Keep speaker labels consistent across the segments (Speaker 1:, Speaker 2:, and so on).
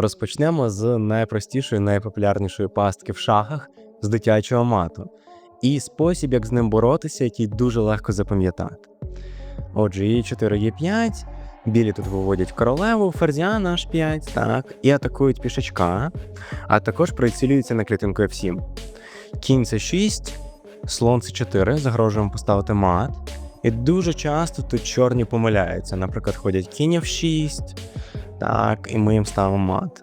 Speaker 1: Розпочнемо з найпростішої, найпопулярнішої пастки в шахах з дитячого мату. І спосіб, як з ним боротися, який дуже легко запам'ятати. Отже, є 4 є 5 білі тут виводять королеву, ферзя на h5, так, і атакують пішачка, а також прицілюються на клітинку F7. Кінь це 6, слон це 4, загрожуємо поставити мат. І дуже часто тут чорні помиляються. Наприклад, ходять кінь F6, так, і ми їм ставимо мат.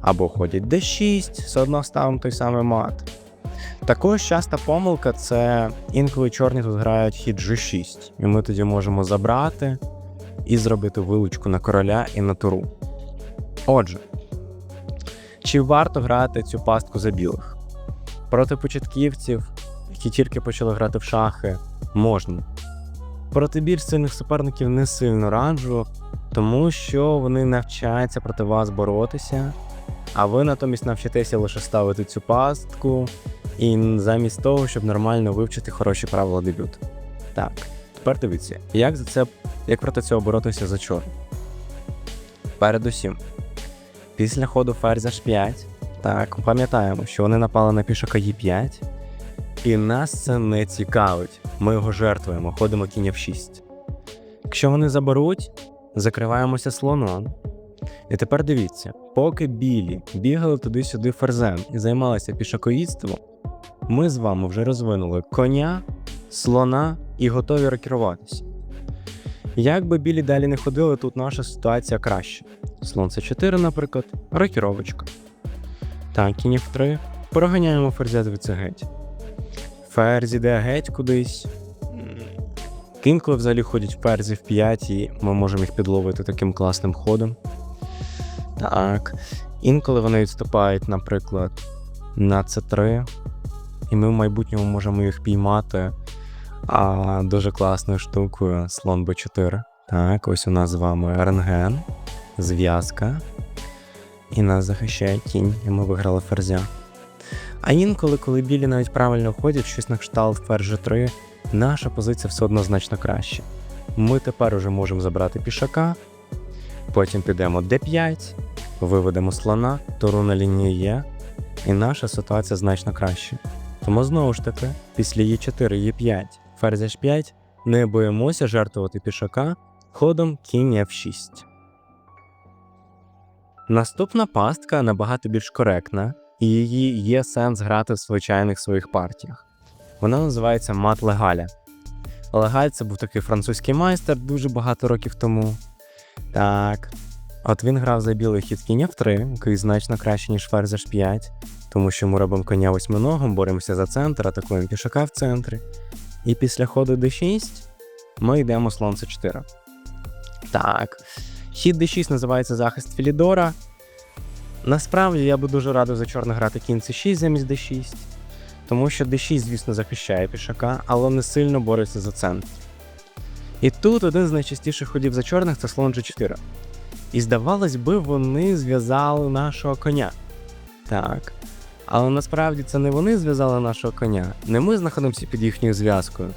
Speaker 1: Або ходять D6, все одно ставимо той самий мат. Також часта помилка це інколи чорні тут грають хід G6, і ми тоді можемо забрати і зробити вилучку на короля і на туру. Отже, чи варто грати цю пастку за білих? Проти початківців, які тільки почали грати в шахи, можна. Проти більш сильних суперників не сильно раджу, тому що вони навчаються проти вас боротися, а ви натомість навчитеся лише ставити цю пастку, і замість того, щоб нормально вивчити хороші правила дебюту. Так, тепер дивіться, як за це, як проти цього боротися за чорно. Передусім, після ходу ферзь h5, так, пам'ятаємо, що вони напали на пішака e5, і нас це не цікавить. Ми його жертвуємо, ходимо кінь f6. Якщо вони заберуть, закриваємося слоном. І тепер дивіться, поки білі бігали туди-сюди ферзем і займалися пішаковідством, ми з вами вже розвинули коня, слона і готові рокіруватися. Як би білі далі не ходили, тут наша ситуація краща. Слон С4, наприклад, рокіровочка. Так, кінь F3. Проганяємо ферзя звідси геть. Ферзь іде геть кудись. Інколи взагалі ходять ферзі в 5, і ми можемо їх підловити таким класним ходом. Так. Інколи вони відступають, наприклад, на С3, і ми в майбутньому можемо їх піймати а, дуже класною штукою слон Б4. Так, ось у нас з вами рентген, зв'язка. І нас захищає кінь, і ми виграли ферзя. А інколи, коли білі навіть правильно ходять, щось на кшталт ферзь 3, наша позиція все одно значно краще. Ми тепер уже можемо забрати пішака, потім підемо d5, виведемо слона, на лінії є, і наша ситуація значно краще. Тому знову ж таки, після Е4, Е5, ферзь H5 не боїмося жертвувати пішака ходом кінь F6. Наступна пастка набагато більш коректна, і її є сенс грати в звичайних своїх партіях. Вона називається Мат Легаля. Легаль це був такий французький майстер дуже багато років тому. Так. От він грав за білий хід кінь F3, який значно краще, ніж ферзь H5, тому що ми робимо коня восьминогом, боремося за центр, атакуємо пішака в центрі. І після ходу d6 ми йдемо слон c4. Так. Хід d6 називається захист Філідора. Насправді я би дуже радив за чорно грати кінь c6 замість d6, тому що d6, звісно, захищає пішака, але не сильно бореться за центр. І тут один з найчастіших ходів за чорних це слон g4. І здавалось би, вони зв'язали нашого коня. Так. Але насправді це не вони зв'язали нашого коня, не ми знаходимося під їхньою зв'язкою,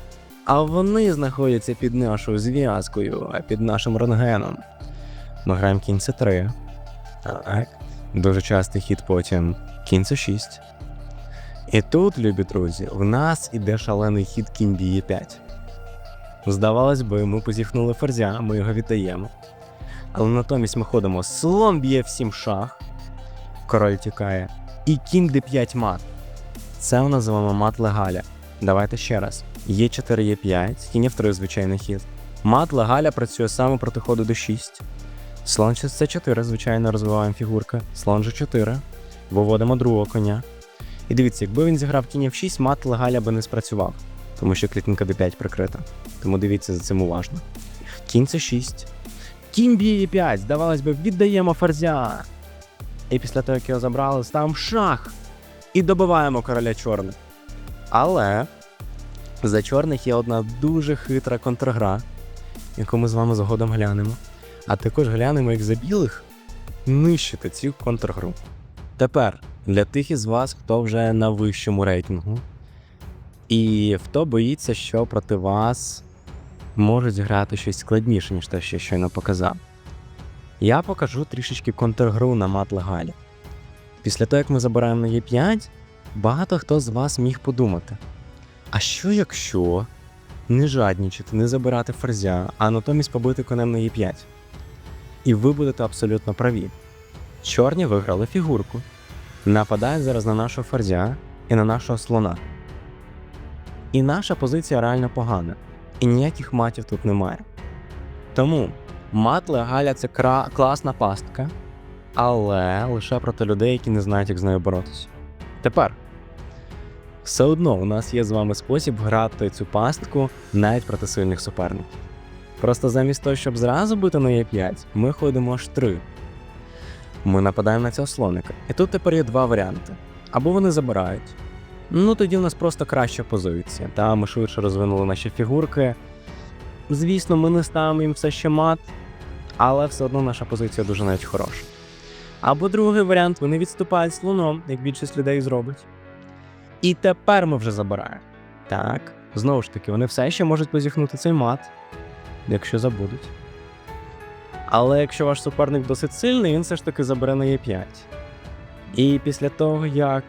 Speaker 1: а вони знаходяться під нашою зв'язкою, а під нашим рентгеном. Ми граємо кінь С3. Так. Дуже частий хід потім кінь С6. І тут, любі друзі, в нас іде шалений хід б'є 5. Здавалось би, ми позіхнули ферзя, ми його віддаємо. Але натомість ми ходимо слон б'є в 7 шах, король тікає, і кінь d5 мат. Це ми називаємо мат легаля. Давайте ще раз. Є 4 є 5 кінь f3 звичайний хід. Мат легаля працює саме проти ходу d6. Слон c 4 звичайно, розвиваємо фігурки. Слон g4. Виводимо другого коня. І дивіться, якби він зіграв кінь f6, мат легаля би не спрацював, тому що клітинка d5 прикрита. Тому дивіться за цим уважно. Кінь c6. Кінь б'є 5 здавалось би, віддаємо ферзя. І після того, як його забрали, ставимо шах і добиваємо короля чорних. Але за чорних є одна дуже хитра контргра, яку ми з вами згодом глянемо. А також глянемо, як за білих нищити цю контргру. Тепер для тих із вас, хто вже на вищому рейтингу, і хто боїться, що проти вас можуть зіграти щось складніше, ніж те, що я щойно показав. Я покажу трішечки контргру на мат легалі. Після того, як ми забираємо на Е5, багато хто з вас міг подумати: а що якщо не жаднічати, не забирати ферзя, а натомість побити конем на Е5? І ви будете абсолютно праві. Чорні виграли фігурку, нападають зараз на нашого ферзя і на нашого слона. І наша позиція реально погана, і ніяких матів тут немає. Тому мат легаля це кра- класна пастка, але лише проти людей, які не знають, як з нею боротися. Тепер все одно у нас є з вами спосіб грати цю пастку навіть проти сильних суперників. Просто замість того, щоб зразу бити на Е5, ми ходимо аж 3. Ми нападаємо на цього слоника. І тут тепер є два варіанти. Або вони забирають. Ну тоді в нас просто краща позиція. Та ми швидше розвинули наші фігурки. Звісно, ми не ставимо їм все ще мат, але все одно наша позиція дуже навіть хороша. Або другий варіант, вони відступають слоном, як більшість людей зробить. І тепер ми вже забираємо. Так, знову ж таки, вони все ще можуть позіхнути цей мат, якщо забудуть. Але якщо ваш суперник досить сильний, він все ж таки забере на Е5. І після того, як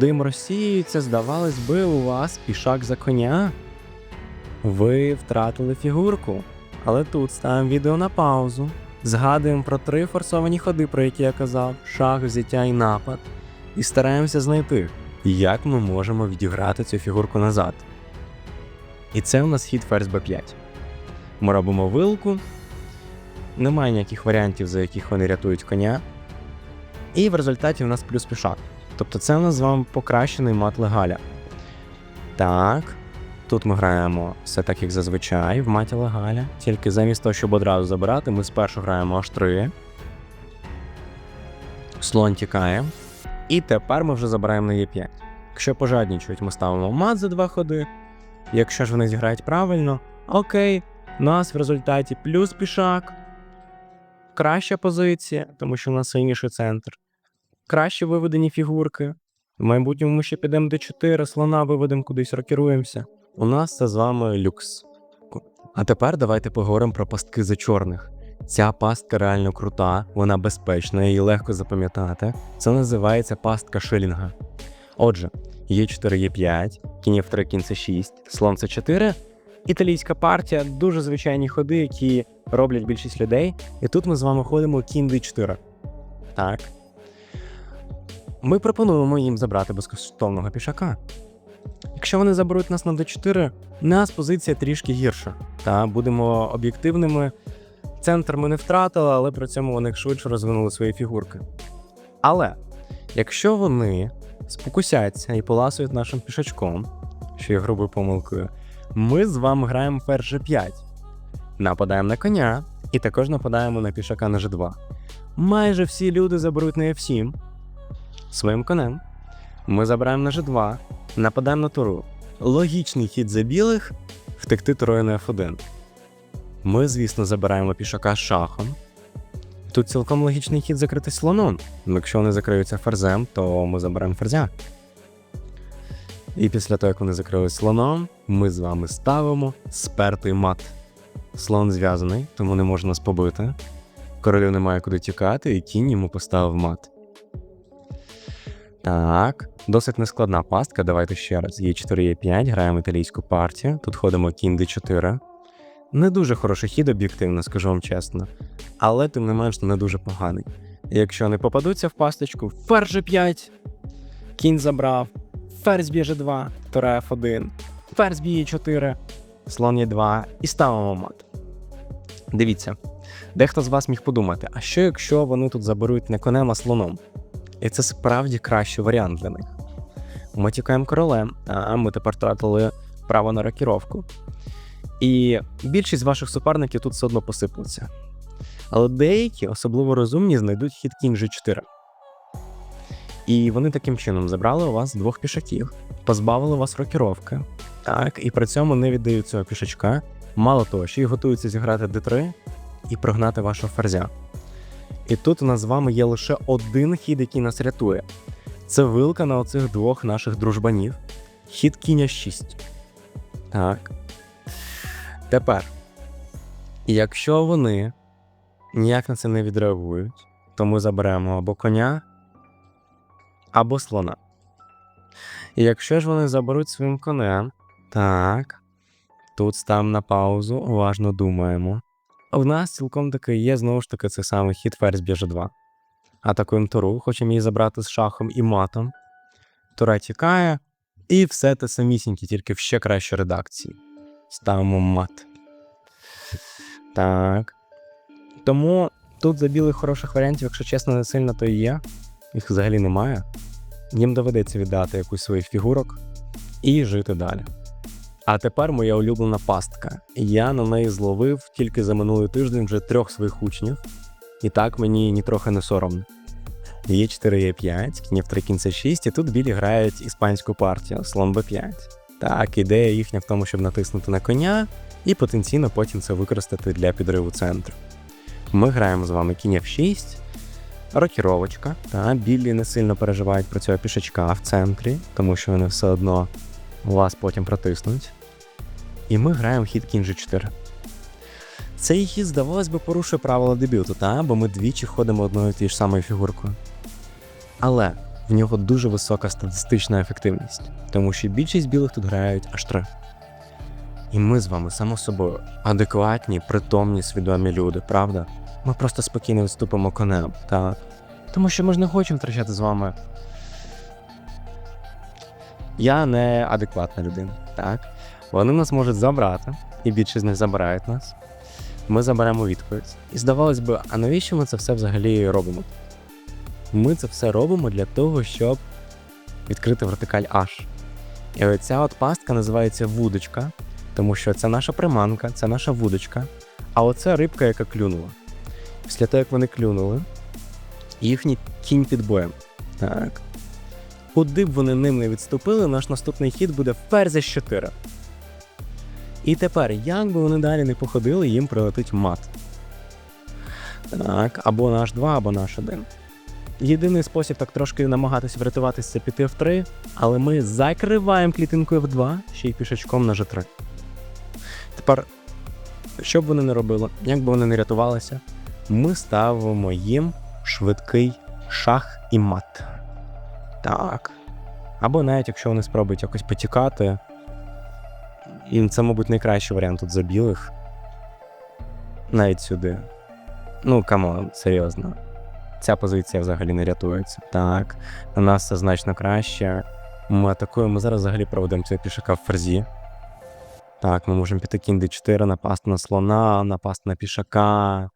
Speaker 1: дим розсіюється, здавалось би, у вас пішак за коня. Ви втратили фігурку. Але тут ставимо відео на паузу. Згадуємо про три форсовані ходи, про які я казав: шах, взяття і напад. І стараємося знайти, як ми можемо відіграти цю фігурку назад. І це у нас хід ферзь b5. Ми робимо вилку. Немає ніяких варіантів, за яких вони рятують коня. І в результаті у нас плюс пішак. Тобто це у нас з вами покращений мат легаля. Так. Тут ми граємо все так, як зазвичай, в маті легаля. Тільки замість того, щоб одразу забирати, ми спершу граємо аж 3. Слон тікає. І тепер ми вже забираємо на Е5. Якщо пожаднічують, ми ставимо мат за два ходи. Якщо ж вони зіграють правильно, окей, у нас в результаті плюс пішак. Краща позиція, тому що у нас сильніший центр. Краще виведені фігурки. В майбутньому ми ще підемо d4, слона виведемо кудись, рокіруємося. У нас це з вами люкс. А тепер давайте поговоримо про пастки за чорних. Ця пастка реально крута, вона безпечна, її легко запам'ятати. Це називається пастка шилінга. Отже, Е4, Е5, кінь F3, кінь С6, слон С4. Італійська партія, дуже звичайні ходи, які роблять більшість людей. І тут ми з вами ходимо кінь d4. Так. Ми пропонуємо їм забрати безкоштовного пішака. Якщо вони заберуть нас на d4, у нас позиція трішки гірша. Та будемо об'єктивними. Центр ми не втратили, але при цьому вони швидше розвинули свої фігурки. Але якщо вони спокусяться і поласують нашим пішачком, що є грубою помилкою, ми з вами граємо ферзь G5. Нападаємо на коня і також нападаємо на пішака на G2. Майже всі люди заберуть на F7 своїм конем. Ми забираємо на G2, нападаємо на туру. Логічний хід за білих втекти турою на F1. Ми, звісно, забираємо пішака шахом. Тут цілком логічний хід закрити слоном. Якщо вони закриються ферзем, то ми заберемо ферзя. І після того, як вони закрили слоном, ми з вами ставимо спертий мат. Слон зв'язаний, тому не можна нас побити. Королю немає куди тікати, і кінь йому поставив мат. Так, досить нескладна пастка. Давайте ще раз. Є 4 є 5 граємо італійську партію. Тут ходимо кінь d4. Не дуже хороший хід, об'єктивно, скажу вам чесно. Але тим не менш не дуже поганий. Якщо не попадуться в пасточку, ферзь G5, кінь забрав, ферзь б'є G2, тура F1, ферзь б'є 4, слон Е2 і ставимо мат. Дивіться, дехто з вас міг подумати, а що якщо вони тут заберуть не конем, а слоном? І це справді кращий варіант для них. Ми тікаємо королем, а ми тепер втратили право на рокіровку. І більшість ваших суперників тут все одно посиплеться. Але деякі, особливо розумні, знайдуть хід кінь G4. І вони таким чином забрали у вас двох пішаків, позбавили вас рокіровки, так, і при цьому не віддають цього пішачка. Мало того, ще й готуються зіграти d3 і прогнати вашого ферзя. І тут у нас з вами є лише один хід, який нас рятує. Це вилка на оцих двох наших дружбанів. Хід кінь 6. Так. Тепер, якщо вони ніяк на це не відреагують, тому заберемо або коня, або слона. І якщо ж вони заберуть своїм конем, так, тут ставимо на паузу, уважно думаємо. В нас цілком таки є знову ж таки цей самий хід ферзь біже 2. Атакуємо туру, хочемо її забрати з шахом і матом. Тура тікає, і все те самісіньке, тільки в ще кращій редакції. Ставимо мат. Так. Тому тут за білих хороших варіантів, якщо чесно, не сильно, то і є. Їх взагалі немає. Їм доведеться віддати якусь своїх фігурок і жити далі. А тепер моя улюблена пастка. Я на неї зловив тільки за минулий тиждень вже трьох своїх учнів, і так мені нітрохи не соромно. Є 4 є 5 кнів 3 кінця 6, і тут білі грають іспанську партію, слон Б5. Так, ідея їхня в тому, щоб натиснути на коня і потенційно потім це використати для підриву центру. Ми граємо з вами кінь F6, рокіровочка. Та білі не сильно переживають про цього пішачка в центрі, тому що вони все одно вас потім протиснуть. І ми граємо хід кінь G4. Цей хід, здавалось би, порушує правила дебюту, та? бо ми двічі ходимо одною тією ж самою фігуркою. Але в нього дуже висока статистична ефективність, тому що більшість білих тут грають аж три. І ми з вами, само собою, адекватні, притомні, свідомі люди, правда? Ми просто спокійно відступимо конем, так? Тому що ми ж не хочемо втрачати з вами. Я не адекватна людина, так? Вони нас можуть забрати, і більшість з них забирають нас. Ми заберемо відповідь. І здавалось би, а навіщо ми це все взагалі робимо? Ми це все робимо для того, щоб відкрити вертикаль H. І оця от пастка називається вудочка, тому що це наша приманка, це наша вудочка, а оце рибка, яка клюнула. Після того, як вони клюнули, їхній кінь під боєм. Так. Куди б вони ним не відступили, наш наступний хід буде ферзь з 4. І тепер, як би вони далі не походили, їм прилетить мат. Так, або наш 2, або наш 1. Єдиний спосіб так трошки намагатися врятуватися це піти в 3, але ми закриваємо клітинку F2 ще й пішачком на G3. Тепер, що б вони не робили, як би вони не рятувалися, ми ставимо їм швидкий шах і мат. Так. Або навіть якщо вони спробують якось потікати, і це, мабуть, найкращий варіант тут за білих. Навіть сюди. Ну, камон, серйозно. Ця позиція взагалі не рятується. Так, на нас це значно краще. Ми атакуємо. Ми зараз взагалі проведемо цього пішака в ферзі. Так, ми можемо піти кінь d4, напасти на слона, напасти на пішака,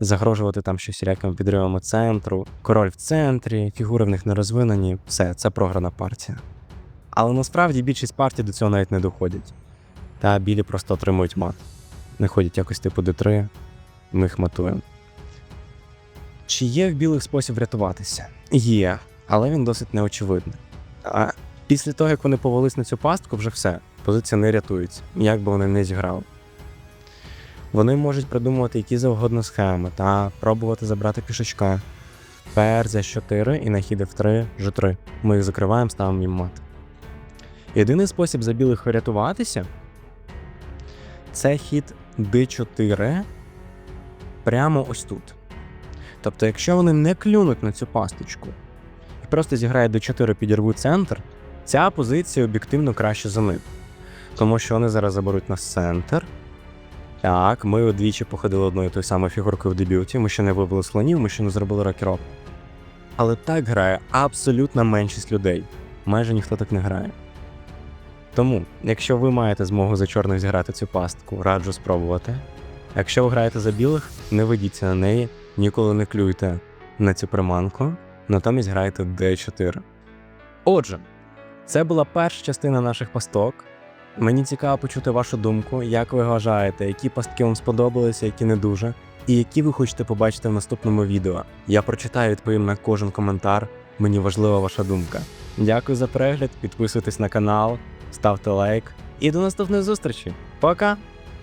Speaker 1: загрожувати там щось всілякими підривами центру. Король в центрі, фігури в них не розвинені. Все, це програна партія. Але насправді більшість партій до цього навіть не доходять. Та білі просто отримують мат. Не ходять якось типу d3, ми їх матуємо. Чи є в білих спосіб врятуватися? Є, але він досить неочевидний. А після того, як вони повелись на цю пастку, вже все. Позиція не рятується, як би вони не зіграли. Вони можуть придумувати які завгодно схеми та пробувати забрати пішачка. Ферзь 4 і на хід F3, G3. Ми їх закриваємо, ставимо їм мат. Єдиний спосіб за білих врятуватися це хід D4 прямо ось тут. Тобто, якщо вони не клюнуть на цю пасточку і просто зіграють D4 підірвуть центр, ця позиція об'єктивно краще за них. Тому що вони зараз заберуть нас центр. Так, ми удвічі походили одною тою самою фігуркою в дебюті, ми ще не вибили слонів, ми ще не зробили рокіроп. Але так грає абсолютна меншість людей. Майже ніхто так не грає. Тому, якщо ви маєте змогу за чорних зіграти цю пастку, раджу спробувати. Якщо ви граєте за білих, не ведіться на неї, ніколи не клюйте на цю приманку, натомість грайте D4. Отже, це була перша частина наших пасток. Мені цікаво почути вашу думку, як ви вважаєте, які пастки вам сподобалися, які не дуже, і які ви хочете побачити в наступному відео. Я прочитаю відповім на кожен коментар. Мені важлива ваша думка. Дякую за перегляд, підписуйтесь на канал, ставте лайк і до наступної зустрічі. Пока!